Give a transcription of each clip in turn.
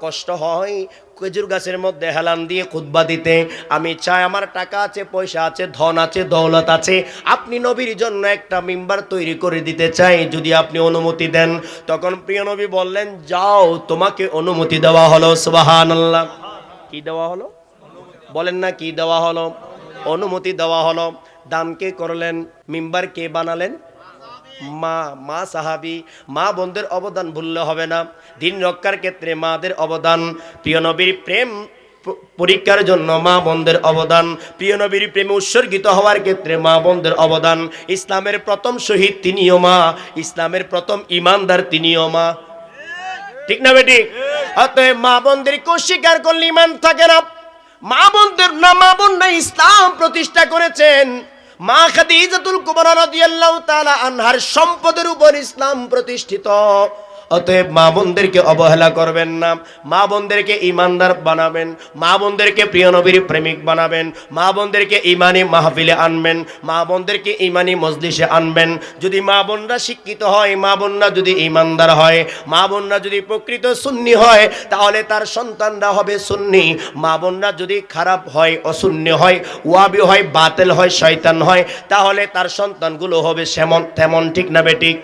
কষ্ট হয়, খেজুর গাছের মধ্যে হেলান দিয়ে খুতবা দিতে। আমি চাই আমার টাকা আছে, পয়সা আছে, ধন আছে, দৌলত আছে। আপনি নবীর জন্য একটা মেম্বার তৈরি করে দিতে চাই, যদি আপনি অনুমতি দেন। তখন প্রিয় নবী বললেন, যাও, তোমাকে অনুমতি দেওয়া হলো। সুবাহান আল্লাহ কি দেওয়া হলো? বলেন না, কি দেওয়া হলো? অনুমতি দেওয়া হলো। দান কে করলেন মেম্বার কে বানালেন। মা মা সাহাবি, মা বোনদের অবদান ভুললে হবে না। দিন রক্ষার ক্ষেত্রে মাদের অবদান। প্রিয় নবীর প্রেম পরীক্ষার জন্য মা বোনদের অবদান। প্রিয় নবীর প্রেমে উৎসর্গিত হওয়ার ক্ষেত্রে মা বোনদের অবদান। ইসলামের প্রথম শহীদ তিনিও মা, ইসলামের প্রথম ইমানদার তিনিও মা। ঠিক না বেটি? অতএব মা বোনদেরকে অস্বীকার করলে ইমান থাকে না। মা বোনদের না, মা বোন না ইসলাম প্রতিষ্ঠা করেছেন। মা খাদিজাতুল কুবরা রাদিয়াল্লাহু তাআলা আনহার সম্পদের উপর ইসলাম প্রতিষ্ঠিত। অতএব মা বোনদেরকে অবহেলা করবেন না। মা বোনদেরকে ইমানদার বানাবেন। মা বোনদেরকে প্রিয় নবীর প্রেমিক বানাবেন। মা বোনদেরকে ইমানি মাহফিলে আনবেন। মা বোনদেরকে ইমানি মজলিসে আনবেন। যদি মা বোনরা শিক্ষিত হয়, মা বোনরা যদি ইমানদার হয়, মা বোনরা যদি প্রকৃত সুন্নি হয়, তাহলে তার সন্তানরা হবে সুন্নি। মা বোনরা যদি খারাপ হয় অশূন্য হয়, ওয়াবি হয়, বাতেল হয়, শয়তান হয়, তাহলে তার সন্তানগুলো হবে সেমন, তেমন, ঠিক না বেঠিক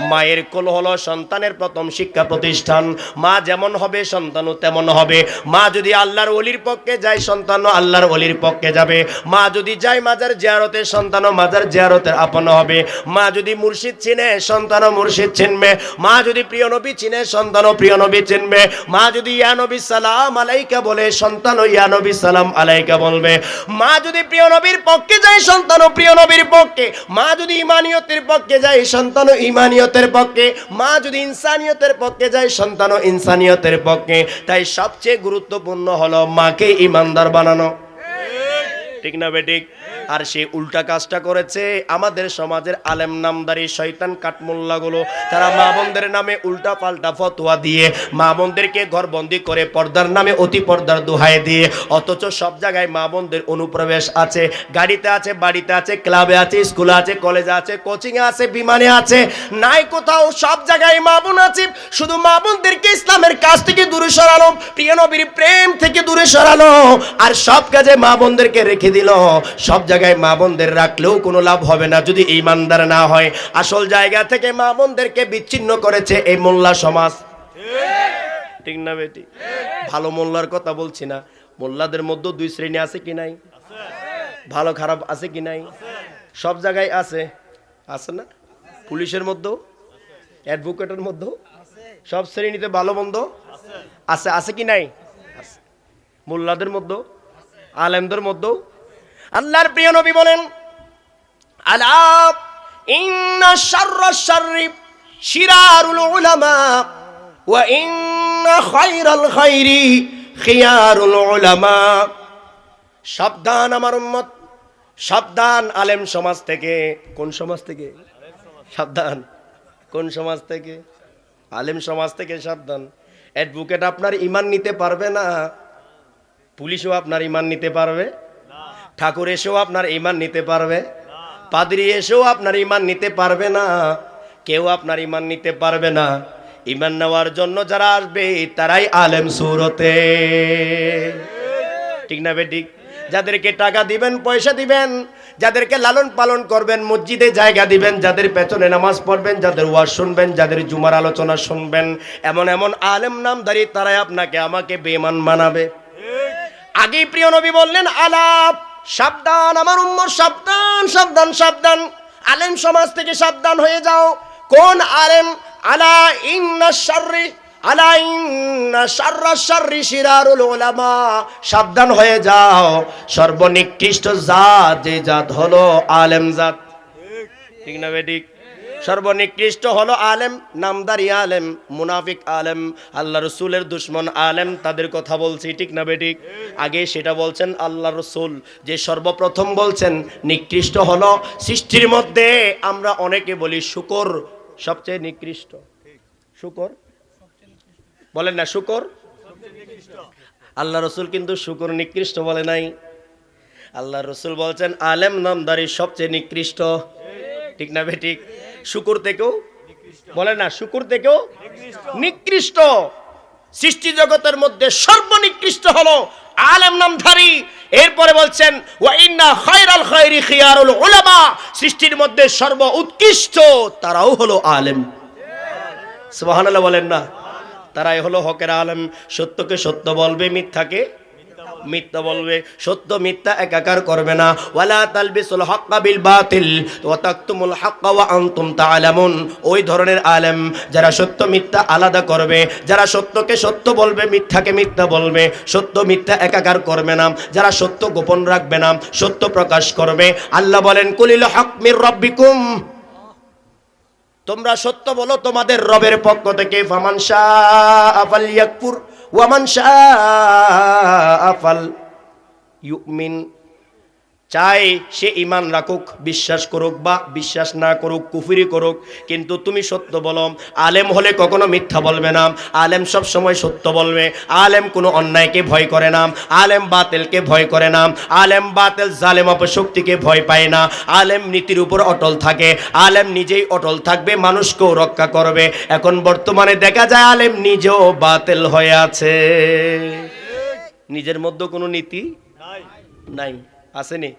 মায়ের কোল হলো সন্তানের প্রথম শিক্ষা প্রতিষ্ঠান। মা যেমন হবে, সন্তানও তেমন হবে। মা যদি আল্লাহর অলির পক্ষে যায়, সন্তানও আল্লাহর অলির পক্ষে যাবে। মা যদি যায় মাজার জিয়ারতে, সন্তানও মাজার জিয়ারতের আপন হবে। মা যদি মুর্শিদ চিনে, সন্তানও মুর্শিদ চিনবে। মা যদি প্রিয় নবী চিনে, সন্তানও প্রিয় নবী চিনবে। মা যদি ইয়া নবী সালাম আলাইকা বলে, সন্তানও ইয়া নবী সালাম আলাইকা বলবে। মা যদি প্রিয় নবীর পক্ষে যায়, সন্তানও প্রিয় নবীর পক্ষে। মা যদি ইমানিয়তের পক্ষে যায়, সন্তানও ইমানিয়তের পক্ষে, মা যদি ইনসানিয়তের পক্ষে যায়, সন্তানও ইনসানিয়তের পক্ষে। তাই সবচেয়ে গুরুত্বপূর্ণ হলো মাকে ইমানদার বানানো। ঠিক না বেঠিক আর সে উল্টা কাজটা করেছে। আমাদের সমাজের আলেম নামদারি শয়তান কাঠমোল্লাগুলো, তারা মা বোনদের নামে উল্টা পাল্টা ফতোয়া দিয়ে, মা বোনদেরকে ঘরবন্দি করে পর্দার নামে অতি পর্দার দোহাই দিয়ে, অথচ সব জায়গায় মা বোনদের অনুপ্রবেশ আছে। গাড়িতে আছে, বাড়িতে আছে, ক্লাবে আছে, স্কুলে আছে, কলেজে আছে, কোচিংয়ে আছে, বিমানে আছে, নাই কোথাও সব জায়গায় মা বোন আছে। শুধু মা বোনদেরকে ইসলামের কাছ থেকে দূরে সরানো প্রিয় নবীর প্রেম থেকে দূরে সরানো আর সব কাজে মা বোনদেরকে রেখে দিল। সব জায়গায় মা বোনদের রাখলেও কোনো লাভ হবে না যদি ইমানদার না হয়। আসল জায়গা থেকে মা বোনদেরকে বিচ্ছিন্ন করেছে এই মোল্লা সমাজ। ঠিক না বেটি? ভালো মোল্লার কথা বলছি না। মোল্লাদের মধ্যে দুই শ্রেণি আছে কি নাই? ভালো খারাপ আছে কি নাই? সব জায়গায় আছে। আছে না? পুলিশের মধ্যেও? অ্যাডভোকেটের মধ্যেও? সব শ্রেণীতে ভালো মন্দ? আছে। আছে কি নাই? মোল্লাদের মধ্যেও? আলেমদের মধ্যেও? আল্লাহর প্রিয় নবী বলেন, আলা ইন্না শাররা শাররি শিরারুল উলামা ওয়া ইন্না খায়রাল খায়রি খিয়ারুল উলামা। সাবধান আমার উম্মত, সাবধান আলেম সমাজ থেকে। কোন সমাজ থেকে? সাবধান। কোন সমাজ থেকে? আলেম সমাজ থেকে সাবধান। অ্যাডভোকেট আপনার ইমান নিতে পারবে না, পুলিশও আপনার ইমান নিতে পারবে। ঠাকুর এসেও আপনার ইমান নিতে পারবে। পাদ্রি এসেও আপনার ইমান নিতে পারবে না। কেউ আপনার ইমান নিতে পারবে না। ইমান নেওয়ার জন্য যারা আসবে, তারাই আলেম সুরতে। ঠিক না বেঠিক যাদেরকে টাকা দিবেন, পয়সা দিবেন, যাদেরকে লালন পালন করবেন, মসজিদে জায়গা দিবেন, যাদের পেছনে নামাজ পড়বেন, যাদের ওয়াজ শুনবেন, যাদের জুমার আলোচনা শুনবেন, এমন এমন আলেম নামদারি তারাই আপনাকে, আমাকে বেমান মানাবে আগেই প্রিয় নবী বললেন, আলাপ সাবধান, আমার উম্মর সাবধান সাবধান সাবধান। আলেম সমাজ থেকে সাবধান হয়ে যাও। কোন আলেম? আলা ইন্না শাররি, আলা ইন্না শাররা শাররি শিরারুল উলামা। সাবধান হয়ে যাও। সর্বনিকৃষ্ট জাত, যে জাত হলো আলেম জাত। ঠিক না বেঠিক? সর্বনিকৃষ্ট হলো আলেম, নামদারি আলেম, মুনাফিক আলেম, আল্লাহ রসুলের দুশ্মন আলেম, তাদের কথা বলছি, ঠিক না বেঠিক? আগে সেটা বলছেন আল্লাহ রসুল, যে সর্বপ্রথম বলছেন, নিকৃষ্ট হলো সৃষ্টির মধ্যে আমরা অনেকে বলি শুকর, সবচেয়ে নিকৃষ্ট। শুকর? বলেন না, শুকর? আল্লাহ রসুল কিন্তু শুকর নিকৃষ্ট বলে নাই। আল্লাহ রসুল বলছেন, আলেম, নামদারি সবচেয়ে নিকৃষ্ট। ঠিক না বেঠিক? শুকুর থেকেও বলে না, শুকুর থেকেও নিকৃষ্ট। সৃষ্টি জগতের মধ্যে সর্বনিকৃষ্ট হলো আলেম নামধারী। এরপরে বলছেন সৃষ্টির মধ্যে সর্ব উৎকৃষ্ট তারাও হলো আলেম। সুবহানাল্লাহ বলেন না, তারাই হলো হকের আলেম। সত্যকে সত্য বলবে, মিথ্যাকে মিথ্যা বলবে, সত্য মিথ্যা একাকার করবে না। ওয়ালা তালবিসুল হাক্কা বিল বাতিল ওয়া তাকতুমুল হাক্কা ওয়া আনতুম তাআলামুন। ওই ধরনের আলেম যারা সত্য মিথ্যা আলাদা করবে, যারা সত্যকে সত্য বলবে, মিথ্যাকে মিথ্যা বলবে, সত্য মিথ্যা একাকার করবে না, যারা সত্য গোপন রাখবে না, সত্য প্রকাশ করবে। আল্লাহ বলেন, কুলিল হক মির রব্বিকুম। তোমরা সত্য বলো, তোমাদের রবের পক্ষ থেকে, ফামান আফাল ইয়াকফুর ওয়ামান আফাল ইউমিন চাই সে ইমান রাখুক বিশ্বাস করুক বা বিশ্বাস না করুক কুফুরি করুক। কিন্তু তুমি সত্য বলো আলেম হলে কখনো মিথ্যা বলবে না। আলেম সব সময় সত্য বলবে। আলেম কোনো অন্যায়কে ভয় করে না। আলেম বাতেলকে ভয় করে না। আলেম বাতেল জালেম অপশক্তিকে ভয় পায় না। আলেম নীতির উপর অটল থাকে। আলেম নিজেই অটল থাকবে মানুষকেও রক্ষা করবে। এখন বর্তমানে দেখা যায় আলেম নিজেও বাতেল হয়ে আছে। নিজের মধ্যে কোনো নীতি নাই। আসেনি?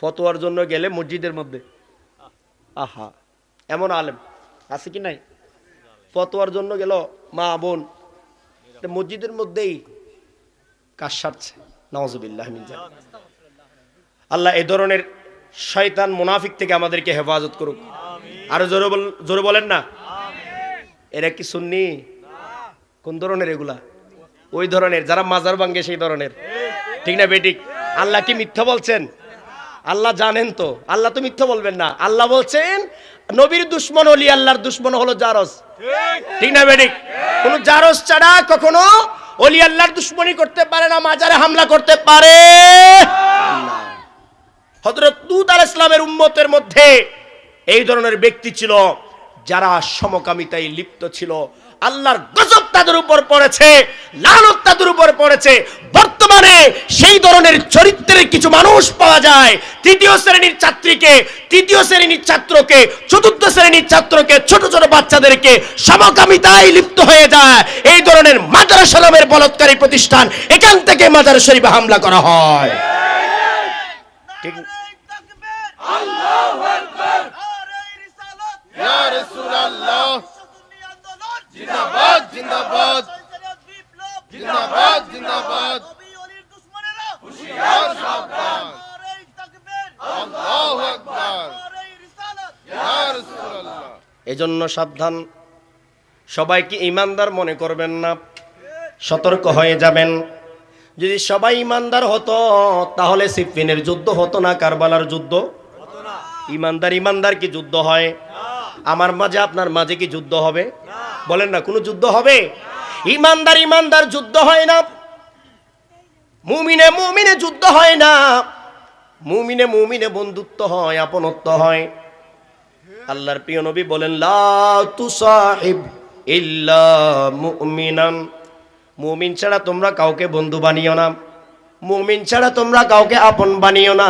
ফতোয়ার জন্য গেলে মসজিদের মধ্যে। আহা এমন আলেম আছে কি নাই? ফতোয়ার জন্য গেল মা বোন। মসজিদের মধ্যেই কাজ সারছে। জালিক। আল্লাহ এই ধরনের শয়তান মুনাফিক থেকে আমাদেরকে হেফাজত করুক। আরও জোরে বল- জোরে বলেন না? এরা কি শুননি কোন ধরনের এগুলা? ওই ধরনের যারা মাজার ভাঙ্গে সেই ধরনের। ঠিক। না বেটিক আল্লাহ কি মিথ্যা বলছেন? আল্লাহ জানেন তো। আল্লাহ তো মিথ্যা বলবেন না। আল্লাহ বলছেন, নবীর দুশ্মন অলি আল্লাহর দুশ্মন হলো জারস। ঠিক না বেডিক কোন জারস ছাড়া কখনো অলি আল্লাহর দুশ্মনী করতে পারে না, মাজারে হামলা করতে পারে। হজরত দুদ আল ইসলামের উম্মতের মধ্যে এই ধরনের ব্যক্তি ছিল যারা সমকামিতায় লিপ্ত ছিল। আল্লাহর গজব তাদের উপর পড়েছে লালত তাদের উপর পড়েছে। বর্তমানে সেই ধরনের চরিত্রের কিছু মানুষ পাওয়া যায়। তৃতীয় শ্রেণির ছাত্রীকে, তৃতীয় শ্রেণির ছাত্রকে, চতুর্থ শ্রেণির ছাত্রকে, ছোট ছোট বাচ্চাদেরকে সমকামিতায় লিপ্ত হয়ে যায়। এই ধরনের মাদার সালামের বলৎকারী প্রতিষ্ঠান এখান থেকে মাদার শরীফে হামলা করা হয়। ঠিক ইয়া রাসূলুল্লাহ জিন্দাবাদ জিন্দাবাদ জিন্দাবাদ। হুশিয়ার সাবধান আল্লাহু আকবার। ইয়া রাসূলুল্লাহ। এজন্য সাবধান। সবাইকে ইমানদার মনে করবেন না। সতর্ক হয়ে যাবেন। যদি সবাই ইমানদার হতো তাহলে সিফিনের যুদ্ধ হতো না কারবালার যুদ্ধ? ইমানদার ইমানদার কি যুদ্ধ হয়? আমার মাঝে আপনার মাঝে কি যুদ্ধ হবে? বলেন না কোনো যুদ্ধ হবে? ইমানদার ইমানদার যুদ্ধ হয় না। মুমিনে মুমিনে যুদ্ধ হয় না। মুমিনে মুমিনে বন্ধুত্ব হয়, আপনত্ব হয়। আল্লাহর প্রিয় নবী বলেন, লা তুসাহিব ইল্লা মুমিনান। মুমিন ছাড়া তোমরা কাউকে বন্ধু বানিও না। মুমিন ছাড়া তোমরা কাউকে আপন বানিও না।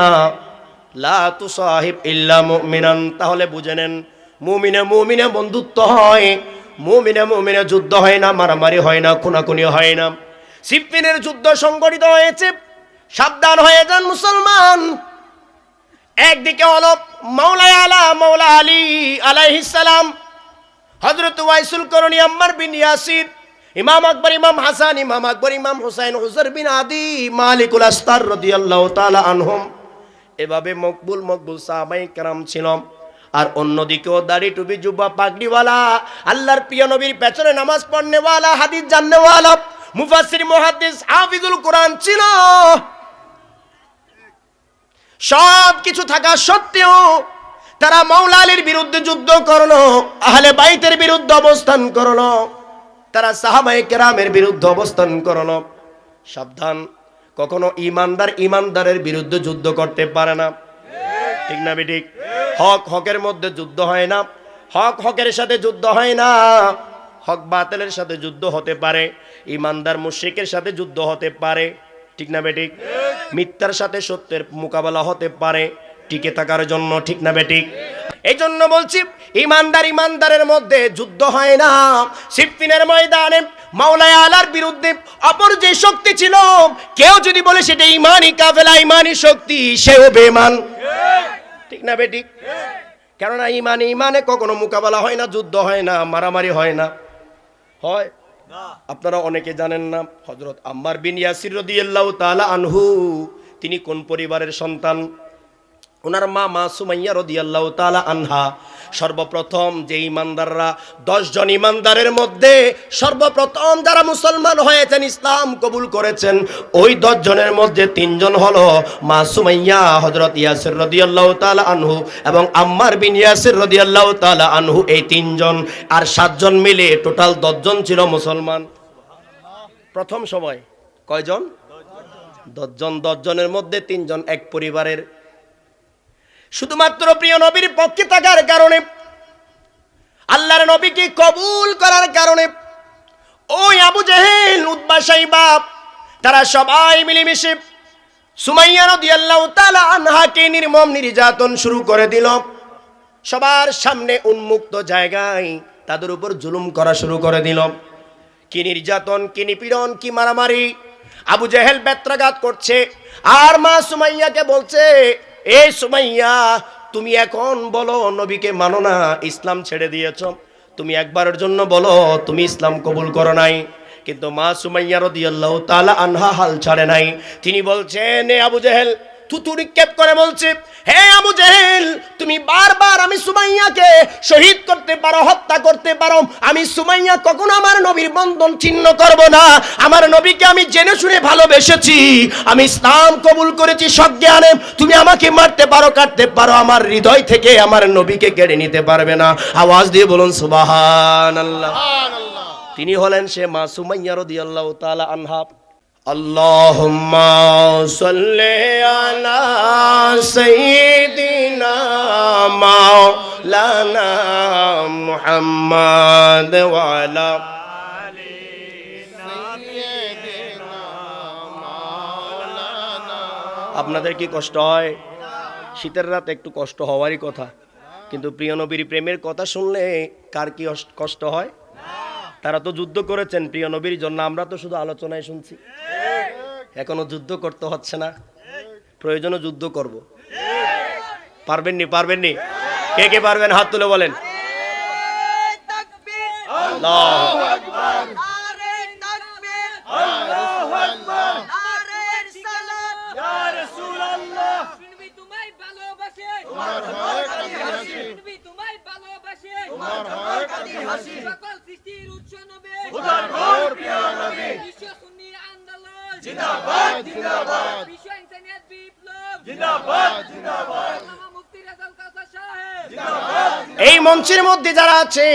লা তুসাহিব ইল্লা মুমিনান। তাহলে বুঝে নেন, মুমিনে মুমিনে বন্ধুত্ব হয়, মুমিনে মুমিনে যুদ্ধ হয় না, মারামারি হয় না খুনাখুনি হয় না। সিপ্পিনের যুদ্ধ সংগঠিত হয়েছে। সাবধান হয়ে যান মুসলমান। একদিকে হলো মৌলা আলা মৌলা আলী আলাইহিসালাম হজরত ওয়াইসুল করণী আম্মার বিন ইয়াসির, ইমাম আকবর, ইমাম হাসান, ইমাম আকবর, ইমাম হুসাইন হুজর বিন আদি, মালিকুল আস্তার রাদিয়াল্লাহু তাআলা আনহম। এভাবে মকবুল মকবুল সাহাবাই কেরাম ছিল। আর অন্যদিকেও দাড়ি টুপি, জুব্বা পাগড়িওয়ালা, আল্লাহর প্রিয় নবীর পেছনে নামাজ পড়নেওয়ালা, হাদিস জাননেওয়ালা মুফাসসির মুহাদ্দিস হাফিজুল কোরআন ছিল। সব কিছু থাকা সত্ত্বেও তারা মৌলা আলীর বিরুদ্ধে যুদ্ধ করল, আহলে বাইতের বিরুদ্ধে অবস্থান করল, তারা সাহাবাই কেরামের বিরুদ্ধে অবস্থান করল। সাবধান, কখনো ইমানদার ইমানদারের বিরুদ্ধে যুদ্ধ করতে পারে না। ঠিক না বেঠিক? হক হকের মধ্যে যুদ্ধ হয় না। হক হকের সাথে যুদ্ধ হয় না। হক বাতিলের সাথে যুদ্ধ হতে পারে, ইমানদার মুশরিকের সাথে যুদ্ধ হতে পারে, ঠিক না বেঠিক? মিথ্যার সাথে সত্যের মোকাবেলা হতে পারে, টিকে থাকার জন্য, ঠিক না বেঠিক? এই জন্য বলছি, ইমানদার ইমানদারের মধ্যে যুদ্ধ হয় না। সিফিনের ময়দানে মাওলায় আলার বিরুদ্ধে অপর যে শক্তি ছিল, কেউ যদি বলে সেটা ইমানই কাফেলা, ইমানই শক্তি, সেও বেমান ঠিক না বেটি কেননা ইমানে ইমানে কখনো মোকাবেলা হয় না, যুদ্ধ হয় না, মারামারি হয় না। হয়। আপনারা অনেকে জানেন না হজরত আম্মার বিন ইয়াসির রদিয়াল্লাহু তালা আনহু তিনি কোন পরিবারের সন্তান? ওনার মা মা সুমাইয়া রদিয়াল্লাহ তালা আনহা। সর্বপ্রথম যে ইমানদাররা জন ইমানদারের মধ্যে সর্বপ্রথম যারা মুসলমান হয়েছেন, ইসলাম কবুল করেছেন, ওই দশ জনের মধ্যে তিনজন হলো মাসুমাইয়া হজরত ইয়াসির রদিয়াল্লাহু তাআলা আনহু এবং আম্মার বিন ইয়াসির রদিয়াল্লাহু তাআলা আনহু, এই তিনজন। আর সাতজন মিলে টোটাল দশজন ছিল মুসলমান। প্রথম সময় কয়জন? দশজন। দশজনের মধ্যে তিনজন এক পরিবারের। শুধুমাত্র প্রিয় নবীর পক্ষে থাকার কারণে, আল্লাহর নবীকে কবুল করার কারণে, ওই আবু জেহেল উদ্বাসাই বাপ তারা সবাই মিলেমিশে সুমাইয়া রাদিয়াল্লাহু তাআলা আনহাকে নির্মম নির্যাতন শুরু করে দিল। সবার সামনে উন্মুক্ত জায়গায় তাদের উপর জুলুম করা শুরু করে দিল। কি নির্যাতন, কি নিপীড়ন, কি মারামারি, আবু জেহেল বেত্রাঘাত করছে, আর মা সুমাইয়াকে বলছে এই সুমাইয়া, তুমি এখন বলো, নবীকে মানো না, ইসলাম ছেড়ে দিয়েছ। তুমি একবারের জন্য বলো, তুমি ইসলাম কবুল করো নাই। কিন্তু মা সুমাইয়া রদিয়াল্লাহ তালা আনহা হাল ছাড়ে নাই। তিনি বলছেন, এ আবু জেহেল থুতু নিক্ষেপ করে বলছে হে আবু জেহেল তুমি বারবার আমি সুমাইয়াকে শহীদ করতে পারো হত্যা করতে পারো। আমি সুমাইয়া কখনো আমার নবীর বন্ধন ছিন্ন করব না। আমার নবীকে আমি জেনে শুনে ভালোবেসেছি। আমি ইসলাম কবুল করেছি সজ্ঞানে। তুমি আমাকে মারতে পারো কাটতে পারো। আমার হৃদয় থেকে আমার নবীকে কেড়ে নিতে পারবে না। আওয়াজ দিয়ে বলুন সুবাহান আল্লাহ তিনি হলেন সে মা সুমাইয়া আনহা। আল্লাহুম্মা সাইয়্যিদিনা মাওলানা মুহাম্মাদ ওয়া আলা সাইয়্যিদিনা মাওলানা আপনাদের কি কষ্ট হয়? শীতের রাত একটু কষ্ট হওয়ারই কথা। কিন্তু প্রিয় নবীর প্রেমের কথা শুনলে কার কি কষ্ট হয়? তারা তো যুদ্ধ করেছেন প্রিয় নবীর জন্য, আমরা তো শুধু আলোচনায় শুনছি। এখনও যুদ্ধ করতে হচ্ছে না। প্রয়োজনে যুদ্ধ করব। পারবেননি পারবেননি কে কে পারবেন? হাত তুলে বলেন। আল্লাহু। আকবার। তোমার জিন্দাবাদ জিন্দাবাদ। বিশ্ব ইনসানিয়ত বিপ্লব। জিন্দাবাদ জিন্দাবাদ। মুফতি রেজাউল কাসা সাহেব। এই মঞ্চের মধ্যে যারা আছে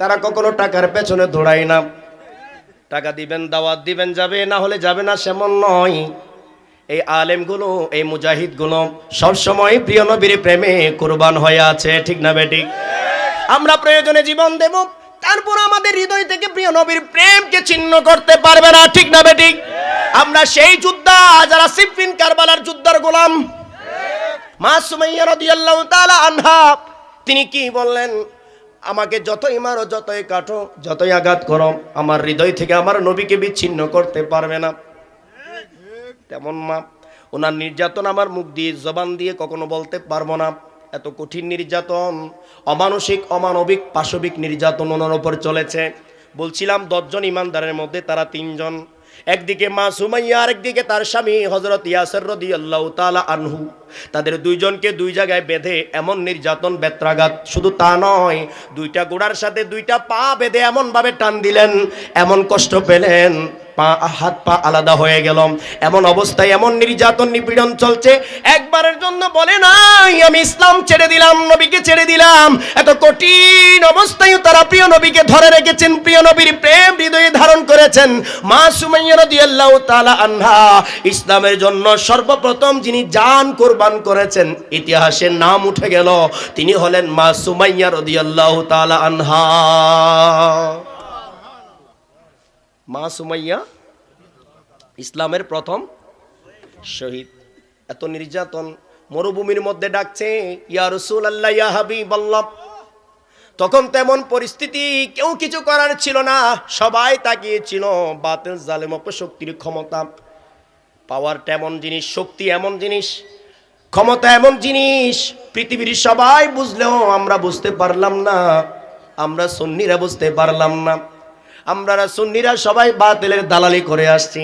তারা কখনো টাকার পেছনে দৌড়ায় না। টাকা দিবেন দাওয়াত দিবেন যাবে না হলে যাবে না সেমন নয়। এই আলেমগুলো এই মুজাহিদগুলো সবসময় প্রিয় নবীর প্রেমে কুরবান হয়ে আছে ঠিক না বেঠিক আমরা প্রয়োজনে জীবন দেব। তারপর আমাদের হৃদয় থেকে প্রিয় নবীর প্রেমকে ছিন্ন করতে পারবে না, ঠিক না বেঠিক আমরা সেই যোদ্ধা, যারা সিফিন কারবালার যোদ্ধার গোলাম। মা সুমাইয়া তাআলা আনহা, তিনি কি বললেন? আমাকে যতই মারো, যতই কাটো, যতই আঘাত করো, আমার হৃদয় থেকে আমার নবীকে বিচ্ছিন্ন করতে পারবে না। তেমন মা, ওনার নির্যাতন আমার মুখ দিয়ে, জবান দিয়ে কখনো বলতে পারব না। এত কঠিন নির্যাতন, অমানসিক, অমানবিক, পাশবিক নির্যাতন ওনার ওপর চলেছে। বলছিলাম, দশজন ইমানদারের মধ্যে তারা তিনজন। একদিকে মা সুমাইয়া, আরেকদিকে তার স্বামী হজরত ইয়াসর রদি আল্লাহ তালা আনহু। তাদের দুইজনকে দুই জায়গায় বেঁধে এমন নির্যাতন, বেত্রাঘাত, শুধু তা নয়, দুইটা গোড়ার সাথে দুইটা পা বেঁধে এমনভাবে টান দিলেন, এমন কষ্ট পেলেন। পা, হাত পা আলাদা হয়ে গেল এমন অবস্থায় এমন নির্যাতন, নিপীড়ন চলছে। একবারের জন্য বলে নাই, আমি ইসলাম ছেড়ে দিলাম, নবীকে ছেড়ে দিলাম। এত কঠিন অবস্থায় তারা প্রিয় নবীকে ধরে রেখেছেন, প্রিয় নবীর প্রেম হৃদয়ে ধারণ করেছেন। মা সুমাইয়া রাদিয়াল্লাহু তাআলা আনহা, ইসলামের জন্য সর্বপ্রথম যিনি জান কোরবান করেছেন, ইতিহাসের নাম উঠে গেল। তিনি হলেন মা সুমাইয়া রাদিয়াল্লাহু তাআলা আনহা। মা সুমাইয়া ইসলামের প্রথম শহীদ। এত নির্যাতন মরুভূমির মধ্যে ডাকছে, ইয়া রসুল আল্লাহ ইয়া হাবিব তখন তেমন পরিস্থিতি, কেউ কিছু করার ছিল না, সবাই তাকিয়েছিল বাতিল জালেম অপশক্তির ক্ষমতা। পাওয়ারটা এমন জিনিস, শক্তি এমন জিনিস, ক্ষমতা এমন জিনিস, পৃথিবীর সবাই বুঝলেও আমরা বুঝতে পারলাম না, আমরা সন্নিরা বুঝতে পারলাম না। আমরা সুন্নিরা সবাই বাতিলের দালালি করে আসছি।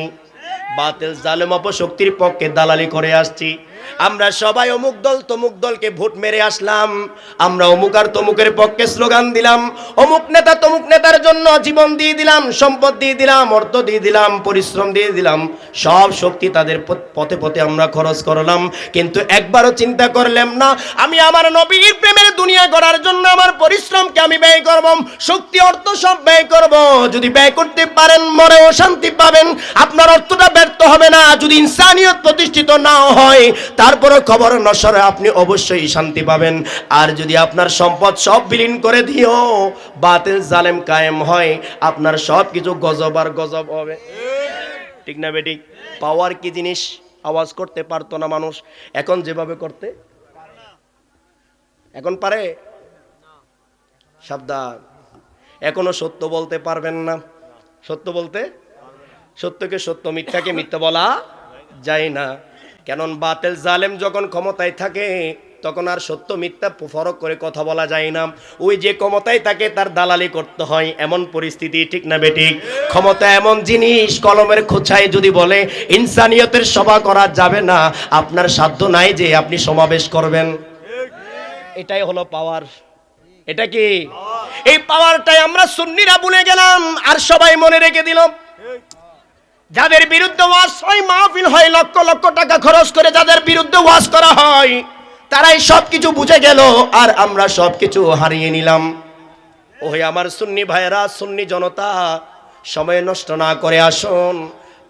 বাতিল জালেম অপশক্তির পক্ষে দালালি করে আসছি। আমরা সবাই অমুক দল তমুক দলকে ভোট মেরে আসলাম। আমরা অমুক আর তমুকের পক্ষে স্লোগান দিলাম। অমুক নেতা তমুক নেতার জন্য জীবন দিয়ে দিলাম, সম্পদ দিয়ে দিলাম, অর্থ দিয়ে দিলাম, পরিশ্রম দিয়ে দিলাম। সব শক্তি তাদের পথে পথে আমরা খরচ করলাম। কিন্তু একবারও চিন্তা করলাম না, আমি আমার নবীর দুনিয়া গড়ার জন্য আমার পরিশ্রমকে আমি ব্যয় করব, শক্তি, অর্থ সব ব্যয় করব। যদি ব্যয় করতে পারেন, মনেও শান্তি পাবেন। আপনার অর্থটা ব্যর্থ হবে না। যদি ইনসানিয়ত প্রতিষ্ঠিত না হয় তারপরে খবর নসরে আপনি অবশ্যই শান্তি পাবেন। আর যদি আপনার সম্পদ সব বিলীন করে দিও, বাতিল জালেম কায়েম হয়। আপনার সব কিছু গজব আর গজব হবে। ঠিক না বেটি? পাওয়ার কি জিনিস? আওয়াজ করতে পারতো না মানুষ। এখন যেভাবে করতে এখন পারে? সাবধান। এখনও সত্য বলতে পারবেন না। সত্য বলতে? সত্যকে সত্য, মিথ্যাকে মিথ্যা বলা যায় না। কেন বাতেল জালেম যখন ক্ষমতায় থাকে, তখন আর সত্য, মিথ্যা ফরক করে কথা বলা যায় না। ওই যে ক্ষমতায় তাকে তার দালালি করতে হয়। এমন পরিস্থিতি, ঠিক না বেঠিক ক্ষমতা এমন জিনিস, কলমের খোঁচায় যদি বলে, ইনসানিয়তের সভা করা যাবে না। আপনার সাধ্য নাই যে আপনি সমাবেশ করবেন। এটাই হলো পাওয়ার এটা কি? এই পাওয়ারটাই আমরা সুন্নিরা ভুলে গেলাম, আর সবাই মনে রেখে দিলাম যাদের বিরুদ্ধে ওয়াজ হয়, মাহফিল হয়, লক্ষ লক্ষ টাকা খরচ করে যাদের বিরুদ্ধে ওয়াজ করা হয়, তারাই সব কিছু বুঝে গেল, আর আমরা সব কিছু হারিয়ে নিলাম। ওহে আমার সুন্নি ভাইয়েরা, সুন্নি জনতা, সময় নষ্ট না করে আসুন।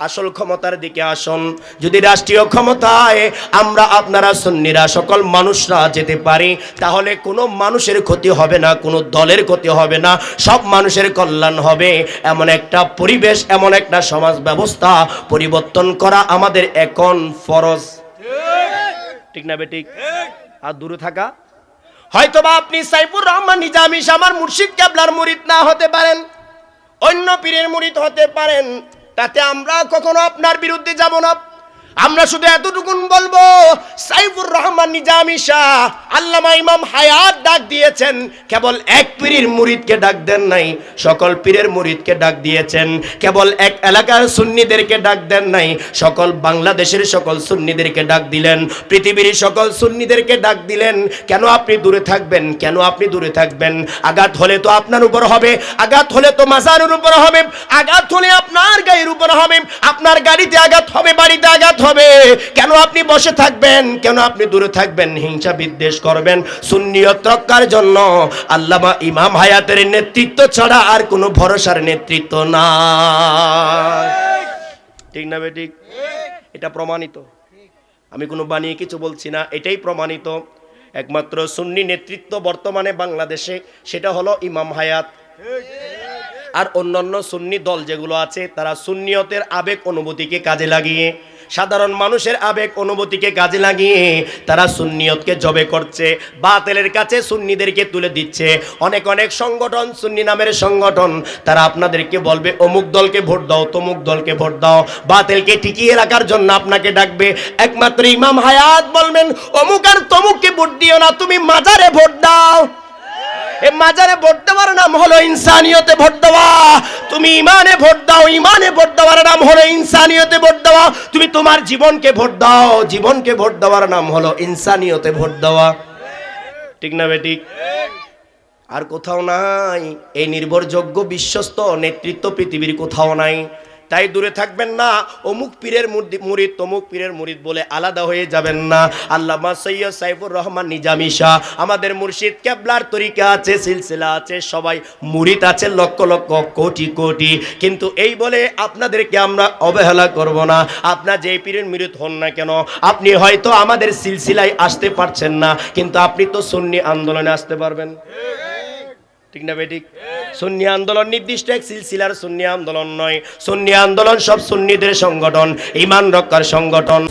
আসল ক্ষমতার দিকে আসুন। যদি রাষ্ট্রীয় ক্ষমতায় আমরা আপনারা সুন্নিরা, সকল মানুষরা যেতে পারি, তাহলে কোনো মানুষের ক্ষতি হবে না, কোনো দলের ক্ষতি হবে না, সব মানুষের কল্যাণ হবে। এমন একটা পরিবেশ, এমন একটা সমাজ ব্যবস্থা পরিবর্তন করা আমাদের এখন ফরজ। ঠিক না বেঠিক আর দূরে থাকা? হয়তোবা আপনি সাইফুর রহমান নিজামিস আমার মুর্শিদ কেবলার মুরিদ না হতে পারেন। অন্য পীরের মুরিদ হতে পারেন। তাতে আমরা কখনো আপনার বিরুদ্ধে যাব না। আমরা শুধু এতটুকুন বলব, সাইফুর রহমান নিজামি শাহ আল্লামা ইমাম হায়াত ডাক দিয়েছেন, কেবল এক পীরের মুরিদকে ডাক দেন নাই, সকল পীরের মুরিদকে ডাক দিয়েছেন, কেবল এক এলাকার সুন্নিদেরকে ডাক দেন নাই, সকল বাংলাদেশের সকল সুন্নিদেরকে ডাক দিলেন, পৃথিবীর সকল সুন্নিদেরকে ডাক দিলেন, কেন আপনি দূরে থাকবেন, কেন আপনি দূরে থাকবেন? আঘাত হলে তো আপনার উপর হবে, আঘাত হলে তো মাজারের উপর হবে, আঘাত হলে আপনার গায়ের উপর হবে, আপনার গাড়িতে আঘাত হবে, বাড়িতে আঘাত হবে। কেন আপনি বসে থাকবেন? কেন আপনি দূরে থাকবেন? হিংসা বিদ্বেষ করবেন। সুন্নিয়ত রক্ষার জন্য আল্লামা ইমাম হায়াতের নেতৃত্ব ছাড়া আর কোনো ভরসার নেতৃত্ব না ঠিক না বেঠিক এটা প্রমাণিত। আমি কোনো বানিয়ে কিছু বলছি না, এটাই প্রমাণিত। একমাত্র সুন্নি নেতৃত্ব বর্তমানে বাংলাদেশে, সেটা হলো ইমাম হায়াত। আর অন্যান্য সুন্নি দল যেগুলো আছে, তারা সুন্নিয়তের আবেগ অনুভূতিকে কাজে লাগিয়ে সাধারণ মানুষের আবেগ অনুভূতিকে কাজে লাগিয়ে তারা সুন্নিয়তকে জবে করছে, বাতেলের কাছে সুন্নিদেরকে তুলে দিচ্ছে। অনেক অনেক সংগঠন, সুন্নি নামের সংগঠন, তারা আপনাদেরকে বলবে, অমুক দলকে ভোট দাও, তমুক দলকে ভোট দাও। বাতেলকে টিকিয়ে রাখার জন্য আপনাকে ডাকবে। একমাত্র ইমাম হায়াত বলবেন, অমুক আর তমুককে ভোট দিও না, তুমি মাজারে ভোট দাও। এ মাজারে ভোট দেওয়ার নাম হলো ইনসানিয়তে ভোট দেওয়া। তুমি ইমানে ভোট দাও, ইমানে ভোট দেওয়ার নাম হলো ইনসানিয়তে ভোট দেওয়া। তুমি তোমার জীবনকে ভোট দাও, জীবনকে ভোট দেওয়ার নাম হলো ইনসানিয়তে ভোট দেওয়া। ঠিক না বেঠিক আর কোথাও নাই, এই নির্ভরযোগ্য বিশ্বস্ত নেতৃত্ব পৃথিবীর কোথাও নাই। তাই দূরে থাকবেন না। অমুক পীরের মুরিদ- তমুক পীরের মুরিদ বলে আলাদা হয়ে যাবেন না। আল্লামা সৈয়দ সাইফুর রহমান নিজামি শাহ, আমাদের মুর্শিদ কেবলার তরিকা আছে, সিলসিলা আছে, সবাই মুরিদ আছে লক্ষ লক্ষ কোটি কোটি। কিন্তু এই বলে আপনাদেরকে আমরা অবহেলা করব না। আপনার যেই পীরের মুরিদ হন না কেন, আপনি হয়তো আমাদের সিলসিলায় আসতে পারছেন না, কিন্তু আপনি তো সুন্নি আন্দোলনে আসতে পারবেন। ঠিক না বেঠিক? সুন্নি আন্দোলন নির্দিষ্ট এক সিলসিলার সুন্নি আন্দোলন নয়। সুন্নি আন্দোলন সব সুন্নিদের সংগঠন, ইমান রক্ষার সংগঠন।